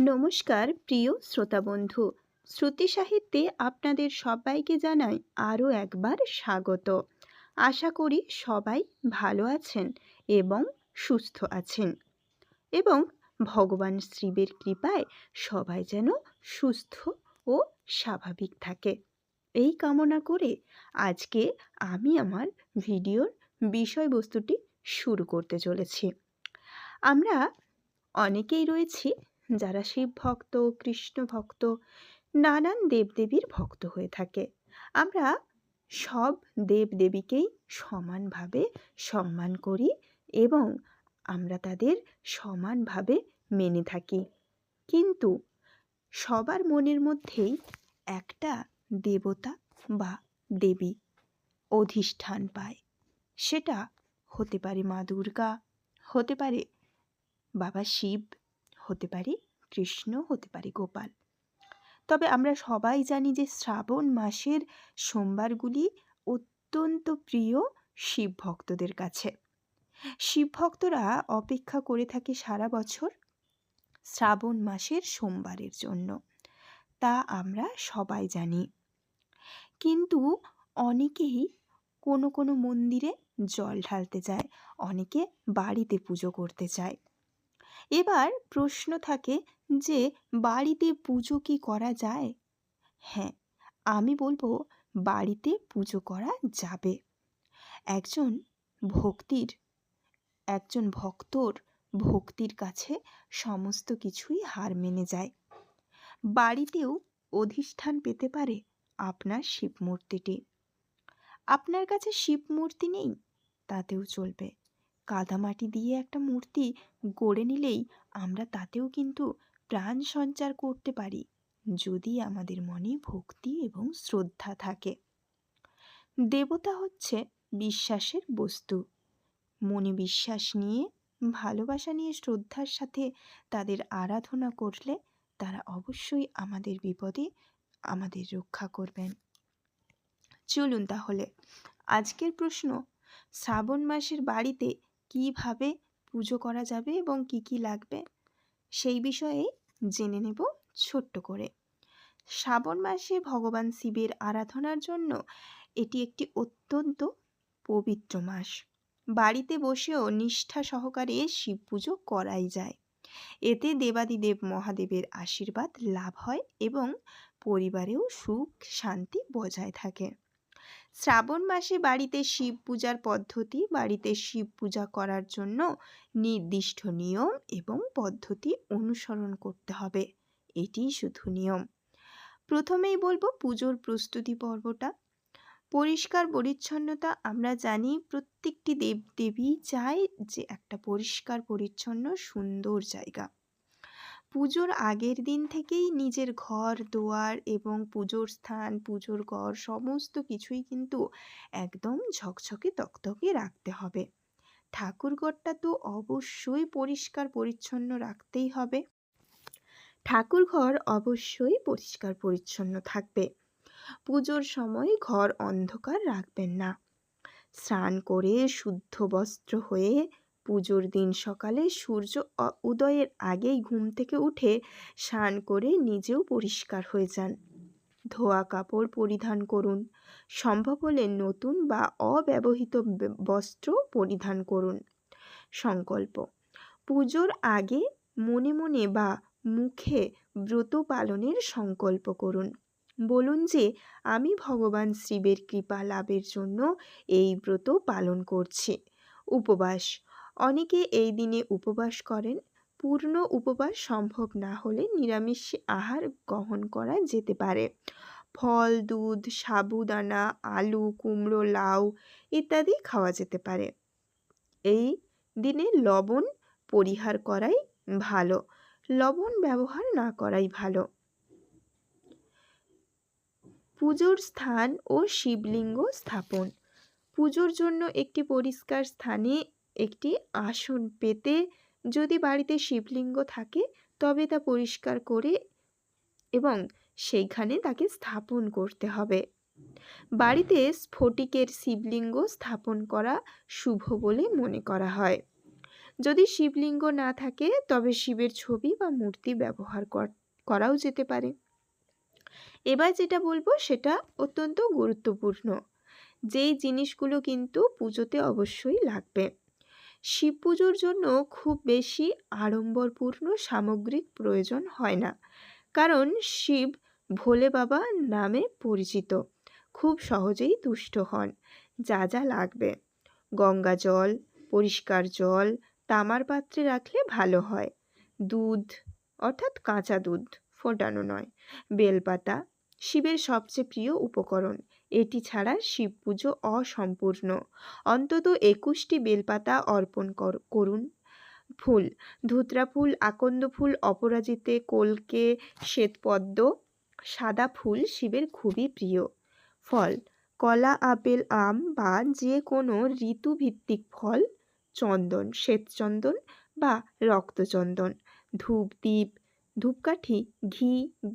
নমস্কার, প্রিয় শ্রোতা বন্ধু। শ্রুতি সাহিত্যে আপনাদের সবাইকে জানাই আরও একবার স্বাগত। আশা করি সবাই ভালো আছেন এবং সুস্থ আছেন। এবং ভগবান শিবের কৃপায় সবাই যেন সুস্থ ও স্বাভাবিক থাকে। এই কামনা করে আজকে আমি আমার ভিডিওর বিষয়বস্তুটি শুরু করতে চলেছি। আমরা অনেকেই রয়েছি যারা শিব ভক্ত, কৃষ্ণ ভক্ত, নানান দেবদেবীর ভক্ত হয়ে থাকে। আমরা সব দেবদেবীকেই সমানভাবে সম্মান করি এবং আমরা তাদের সমানভাবে মেনে থাকি। কিন্তু সবার মনের মধ্যেই একটা দেবতা বা দেবী অধিষ্ঠান পায়। সেটা হতে পারে মা দুর্গা, হতে পারে বাবা শিব হতে পারে, কৃষ্ণ হতে পারে, গোপাল। তবে আমরা সবাই জানি যে শ্রাবণ মাসের সোমবারগুলি অত্যন্ত প্রিয় শিব ভক্তদের কাছে। শিব ভক্তরা অপেক্ষা করে থাকে সারা বছর শ্রাবণ মাসের সোমবারের জন্য। তা আমরা সবাই জানি। কিন্তু অনেকেই কোনো কোনো মন্দিরে জল ঢালতে যায়, অনেকে বাড়িতে পুজো করতে চায়। এবার প্রশ্ন থাকে যে, বাড়িতে পুজো কি করা যায়? হ্যাঁ আমি বলব বাড়িতে পুজো করা যাবে। একজন ভক্তির, একজন ভক্তর ভক্তির কাছে সমস্ত কিছুই হার মেনে যায়। বাড়িতেও অধিষ্ঠান পেতে পারে আপনার শিব মূর্তিটি আপনার কাছে শিব মূর্তি নেই, তাতেও চলবে। কাদামাটি দিয়ে একটা মূর্তি গড়ে নিলেই আমরা তাতেও কিন্তু প্রাণ সঞ্চার করতে পারি, যদি আমাদের মনে ভক্তি এবং শ্রদ্ধা থাকে। দেবতা হচ্ছে বিশ্বাসের বস্তু। মনে বিশ্বাস নিয়ে, ভালোবাসা নিয়ে শ্রদ্ধার সাথে তাদের আরাধনা করলে তারা অবশ্যই আমাদের বিপদে আমাদের রক্ষা করবেন। চলুন তাহলে, আজকের প্রশ্ন, শ্রাবণ মাসের বাড়িতে কীভাবে পুজো করা যাবে এবং কি কি লাগবে সেই বিষয়ে জেনে নেব ছোট্ট করে। শ্রাবণ মাসে ভগবান শিবের আরাধনার জন্য এটি একটি অত্যন্ত পবিত্র মাস। বাড়িতে বসেও নিষ্ঠা সহকারে শিব পুজো করাই যায়। এতে দেবাদিদেব মহাদেবের আশীর্বাদ লাভ হয় এবং পরিবারেও সুখ শান্তি বজায় থাকে। শ্রাবণ মাসে বাড়িতে শিব পূজার পদ্ধতি, বাড়িতে শিব পূজা করার জন্য নির্দিষ্ট নিয়ম এবং পদ্ধতি অনুসরণ করতে হবে। এটিই শুধু নিয়ম। প্রথমেই বলব পুজোর প্রস্তুতি পর্বটা। পরিষ্কার পরিচ্ছন্নতা আমরা জানি প্রত্যেকটি দেবদেবী চায় যে একটা পরিষ্কার পরিচ্ছন্ন সুন্দর জায়গা। পুজোর আগের দিন থেকেই নিজের ঘর, দোয়ার এবং পুজোর স্থান, পুজোর ঘর সমস্ত কিছুই কিন্তু একদম ঝকঝকে তকতকে রাখতে হবে। ঠাকুরঘরটা তো অবশ্যই পরিষ্কার পরিচ্ছন্ন রাখতেই হবে। ঠাকুর ঘর অবশ্যই পরিষ্কার পরিচ্ছন্ন থাকবে। পুজোর সময় ঘর অন্ধকার রাখবেন না। স্নান করে শুদ্ধ বস্ত্র হয়ে পুজোর দিন সকালে সূর্য উদয়ের আগেই ঘুম থেকে উঠে স্নান করে নিজেও পরিষ্কার হয়ে যান। ধোয়া কাপড় পরিধান করুন। সম্ভব হলে নতুন বা অব্যবহৃত বস্ত্র পরিধান করুন। সংকল্প। পুজোর আগে মনে মনে বা মুখে ব্রত পালনের সংকল্প করুন। বলুন যে, আমি ভগবান শিবের কৃপা লাভের জন্য এই ব্রত পালন করছি। উপবাস। অনেকে এই দিনে উপবাস করেন। পূর্ণ উপবাস সম্ভব না হলে নিরামিষ আহার গ্রহণ করা যেতে পারে। ফল, দুধ, সাবুদানা, আলু, কুমড়ো, লাউ ইত্যাদি খাওয়া যেতে পারে। এই দিনে লবণ পরিহার করাই ভালো। লবণ ব্যবহার না করাই ভালো। পুজোর স্থান ও শিবলিঙ্গ স্থাপন। পুজোর জন্য একটি পরিষ্কার স্থানে একটি আসন পেতে যদি বাড়িতে শিবলিঙ্গ থাকে, তবে তা পরিষ্কার করে এবং সেইখানে তাকে স্থাপন করতে হবে। বাড়িতে স্ফটিকের শিবলিঙ্গ স্থাপন করা শুভ বলে মনে করা হয়। যদি শিবলিঙ্গ না থাকে, তবে শিবের ছবি বা মূর্তি ব্যবহার করাও যেতে পারে। এবার যেটা বলব, সেটা অত্যন্ত গুরুত্বপূর্ণ। যেই জিনিসগুলো কিন্তু পুজোতে অবশ্যই লাগবে। শিব পুজোর জন্য খুব বেশি আড়ম্বরপূর্ণ সামগ্রিক প্রয়োজন হয় না। কারণ শিব ভোলে বাবা নামে পরিচিত। খুব সহজেই তুষ্ট হন। যা যা লাগবে। গঙ্গা জল, পরিষ্কার জল, তামার পাত্রে রাখলে ভালো হয়। দুধ, অর্থাৎ কাঁচা দুধ, ফোটানো নয়। বেলপাতা, শিবের সবচেয়ে প্রিয় উপকরণ। এটি ছাড়া শিব পুজো অসম্পূর্ণ। অন্তত একুশটি বেলপাতা অর্পণ করুন। ফুল, ধুতরা ফুল, আকন্দ ফুল, অপরাজিতে কলকে শ্বেতপদ্ম, সাদা ফুল শিবের খুবই প্রিয়। ফল, কলা, আপেল, আম বা যে কোনো ঋতুভিত্তিক ফল, চন্দন, শ্বেতচন্দন বা রক্তচন্দন, ধূপ দ্বীপ ধূপকাঠি, ঘি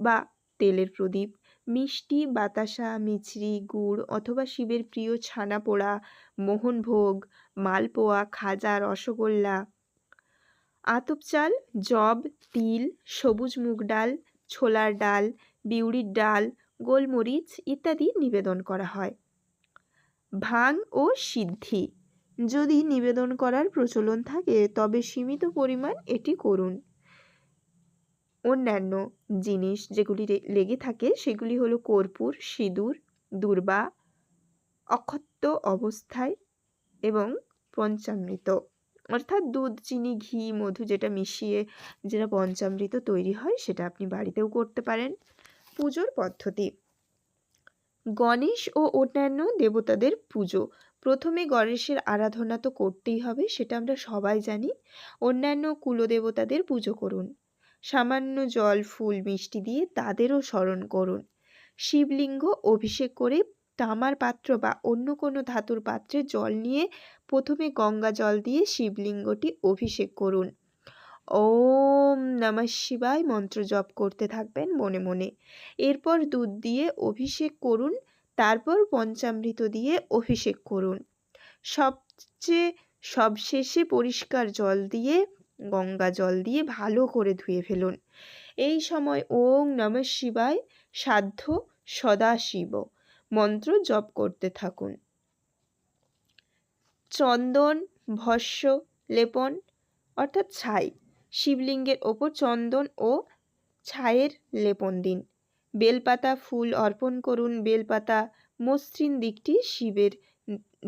বা তেলের প্রদীপ মিষ্টি বাতাসা, মিছরি, গুড় অথবা শিবের প্রিয় ছানা পোড়া মোহনভোগ, মালপোয়া, খাজা, রসগোল্লা। আতপ চাল, জব, তিল, সবুজ মুগ ডাল, ছোলার ডাল বিউড়ির ডাল, গোলমরিচ ইত্যাদি নিবেদন করা হয়। ভাং ও সিদ্ধি। যদি নিবেদন করার প্রচলন থাকে, তবে সীমিত পরিমাণ এটি করুন। অন্যান্য জিনিস যেগুলি লেগে থাকে সেগুলি হলো কর্পূর, সিঁদুর, দুর্বা অক্ষত্য অবস্থায় এবং পঞ্চামৃত। অর্থাৎ দুধ, চিনি, ঘি, মধু যেটা মিশিয়ে যেটা পঞ্চামৃত তৈরি হয় সেটা আপনি বাড়িতেও করতে পারেন। পুজোর পদ্ধতি। গণেশ ও অন্যান্য দেবতাদের পুজো। প্রথমে গণেশের আরাধনা তো করতেই হবে, সেটা আমরা সবাই জানি। অন্যান্য কুলদেবতাদের পুজো করুন। সামান্য জল, ফুল, মিষ্টি দিয়ে তাদেরও স্মরণ করুন। শিবলিঙ্গ অভিষেক করে তামার পাত্র বা অন্য কোনো ধাতুর পাত্রে জল নিয়ে প্রথমে গঙ্গা জল দিয়ে শিবলিঙ্গটি অভিষেক করুন। ওম নমঃ শিবায় মন্ত্র জপ করতে থাকবেন মনে মনে। এরপর দুধ দিয়ে অভিষেক করুন, তারপর পঞ্চামৃত দিয়ে অভিষেক করুন। সবচেয়ে সবশেষে পরিষ্কার জল দিয়ে গঙ্গা জল দিয়ে ভালো করে ধুয়ে ফেলুন। এই সময় ওং নমঃ শিবায় সাধ্য সদাশিব মন্ত্র জপ করতে থাকুন। চন্দন, ভস্য, লেপন অর্থাৎ ছাই, শিবলিঙ্গের ওপর চন্দন ও ছায়ের লেপন দিন। বেলপাতা ফুল অর্পণ করুন। বেলপাতা মসৃণ দিকটি শিবের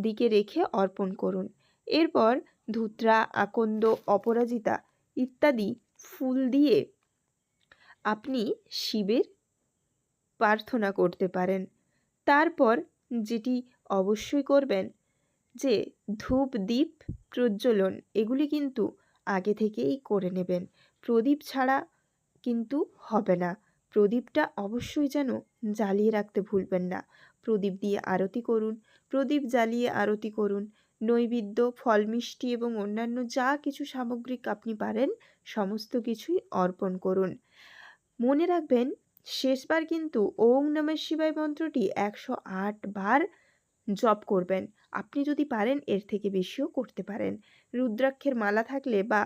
দিকে রেখে অর্পণ করুন। এরপর ধুত্রা, আকন্দ, অপরাজিতা ইত্যাদি ফুল দিয়ে আপনি শিবের প্রার্থনা করতে পারেন। তারপর যেটি অবশ্যই করবেন যে ধূপ দ্বীপ প্রজ্বলন এগুলি কিন্তু আগে থেকেই করে নেবেন। প্রদীপ ছাড়া কিন্তু হবে না। প্রদীপটা অবশ্যই যেন জ্বালিয়ে রাখতে ভুলবেন না। প্রদীপ দিয়ে আরতি করুন। প্রদীপ জ্বালিয়ে আরতি করুন। নৈবেদ্য ফল মিষ্টি এবং অন্যান্য যা কিছু সামগ্রিক আপনি পারেন, সমস্ত কিছুই অর্পণ করুন। মনে রাখবেন, শেষবার কিন্তু ওং নমঃ শিবায় মন্ত্রটি একশো আট বার জপ করবেন। আপনি যদি পারেন, এর থেকে বেশিও করতে পারেন। রুদ্রাক্ষের মালা থাকলে বা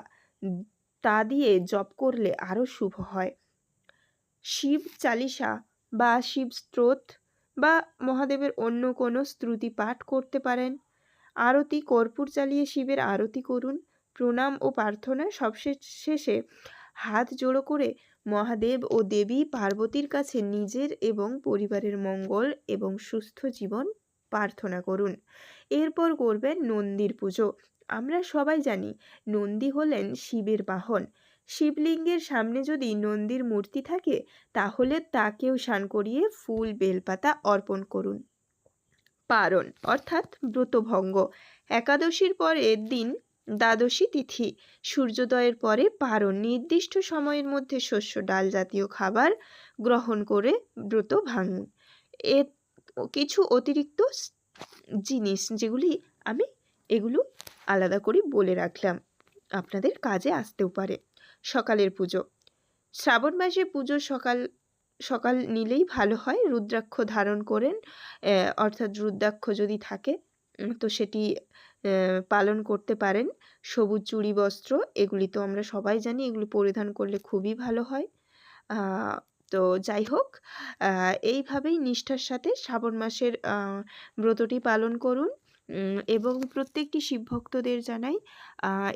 তা দিয়ে জপ করলে আরও শুভ হয়। শিব চালিসা বা শিব স্ত্রোত বা মহাদেবের অন্য কোনো স্তুতি পাঠ করতে পারেন। আরতি, কর্পূর চালিয়ে শিবের আরতি করুন। প্রণাম ও প্রার্থনা সবশেষে হাত জোড়ো করে মহাদেব ও দেবী পার্বতীর কাছে নিজের এবং পরিবারের মঙ্গল এবং সুস্থ জীবন প্রার্থনা করুন। এরপর করবেন নন্দীর পুজো। আমরা সবাই জানি নন্দী হলেন শিবের বাহন। শিবলিঙ্গের সামনে যদি নন্দীর মূর্তি থাকে, তাহলে তাকেও স্নান করিয়ে ফুল, বেলপাতা অর্পণ করুন। পারণ, অর্থাৎ ব্রতভঙ্গ। একাদশীর পরের দিন দ্বাদশী তিথি। সূর্যোদয়ের পরে পারণ। নির্দিষ্ট সময়ের মধ্যে শস্য, ডাল জাতীয় খাবার গ্রহণ করে ব্রত ভাঙুন। এ কিছু অতিরিক্ত জিনিস যেগুলি আমি এগুলো আলাদা করে বলে রাখলাম, আপনাদের কাজে আসতেও পারে। সকালের পুজো। শ্রাবণ মাসে পুজো সকাল সকাল নিলেই ভালো হয়। রুদ্রাক্ষ ধারণ করেন অর্থাৎ রুদ্রাক্ষ যদি থাকে তো সেটি পালন করতে পারেন। সবুজ চুড়ি বস্ত্র, এগুলি তো আমরা সবাই জানি, এগুলি পরিধান করলে খুবই ভালো হয়। তো যাই হোক এইভাবেই নিষ্ঠার সাথে শ্রাবণ মাসের ব্রতটি পালন করুন। এবং প্রত্যেকটি শিব ভক্তদের জানাই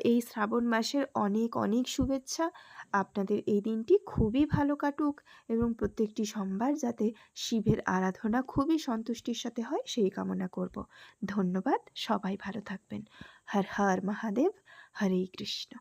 এই শ্রাবণ মাসের অনেক অনেক শুভেচ্ছা। আপনাদের এই দিনটি খুবই ভালো কাটুক এবং প্রত্যেকটি সোমবার যাতে শিবের আরাধনা খুবই সন্তুষ্টির সাথে হয়, সেই কামনা করব। ধন্যবাদ, সবাই ভালো থাকবেন। হর হর মহাদেব, হরে কৃষ্ণ।